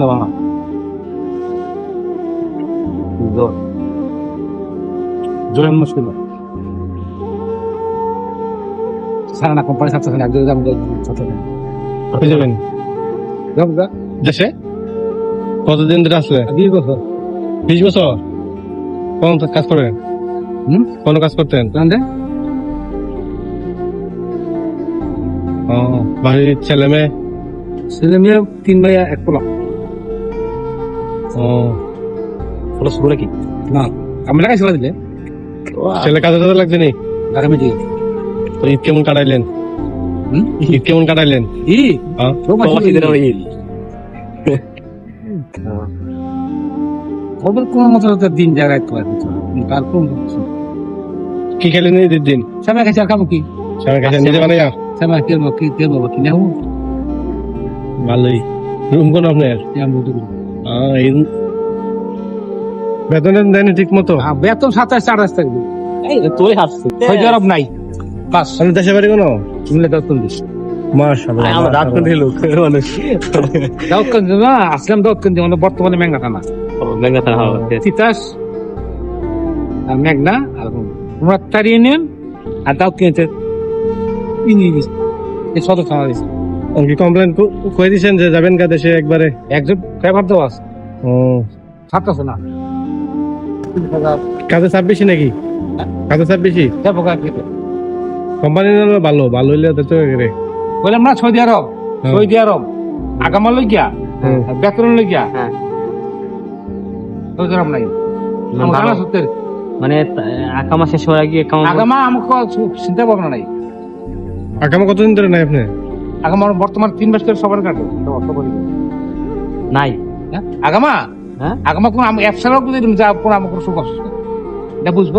বাবা জোর। জোরের মুশকিল সারা না কোম্পানি একজন যাব যাবেন? দেশে? কতদিন ধরে আসলে? বিশ বছর। বিশ বছর? কোন কাজ করেন হুম? কোন কাজ করতেন? বাড়ির ছেলে মেয়ে? ছেলে মেয়ে তিন ভাই এক পোলা। ও পোলা শুরু নাকি না আমি লাগাই দিলে। ছেলে কাজে টাজে লাগছে নি? ঢাকা তো ঈদ কেমন কাটাইলেন? ঈদ কেমন কাটাইলেন? হ্যাঁ? খবর কোন মতো দিন জায়গায় তার কোন কি খেলেন ঈদের দিন? সবাই কাছে আর কি? কাছে নিজে বানাইয়া সবাই কেবো কি কিনে ভালোই। রুম কোন আপনার বেতন দেয়নি ঠিক মতো বেতন সাতাশ আঠাশ থাকবে। তোরে হাসছে ছয় জরব নাই। পাঁচ আমি দেশে বাড়ি কোনো? মিলে দত্তন দিস মাশাআল্লাহ আমার দাঁত কোন লোক মানুষ। দাউদকান না আসলাম দাউদকান দিয়ে আমাদের বর্তমানে মেঘনা থানা। তার হাওয়া তিতাস আর মেঘনা আর মুরাত্তার ইউনিয়ন আর ইংলিশ এই সদর থানা দিয়েছে কি কমপ্লেন কই দিছেন যে যাবেন কা দেশে একবারে? একজন ফেভার দেওয়া আছে। ও। না? কাজে চাপ বেশি নাকি? কাজে চাপ বেশি যাব কোম্পানি ভালো ভালো হইলে তো রে বললাম না সৌদি আরব। হ্যাঁ। সৌদি আরব। আগামা লই গিয়া হুম। আর বেতন লই গিয়া হ্যাঁ। সৌদি আরব নাই। মানে মানে আকামা শেষ হওয়ার আগে account- আগামা আমাকে চিন্তা ভাবনা নাই। আগামী কতদিন ধরে নাই আপনি? আগামা বর্তমান তিন মাস ধরে সবার কাটে। নাই। হ্যাঁ? আগামা? হ্যাঁ? আগামা কোন যদি যা কোনো আমার কোনো সুখ অসুস্থ এটা বুঝব?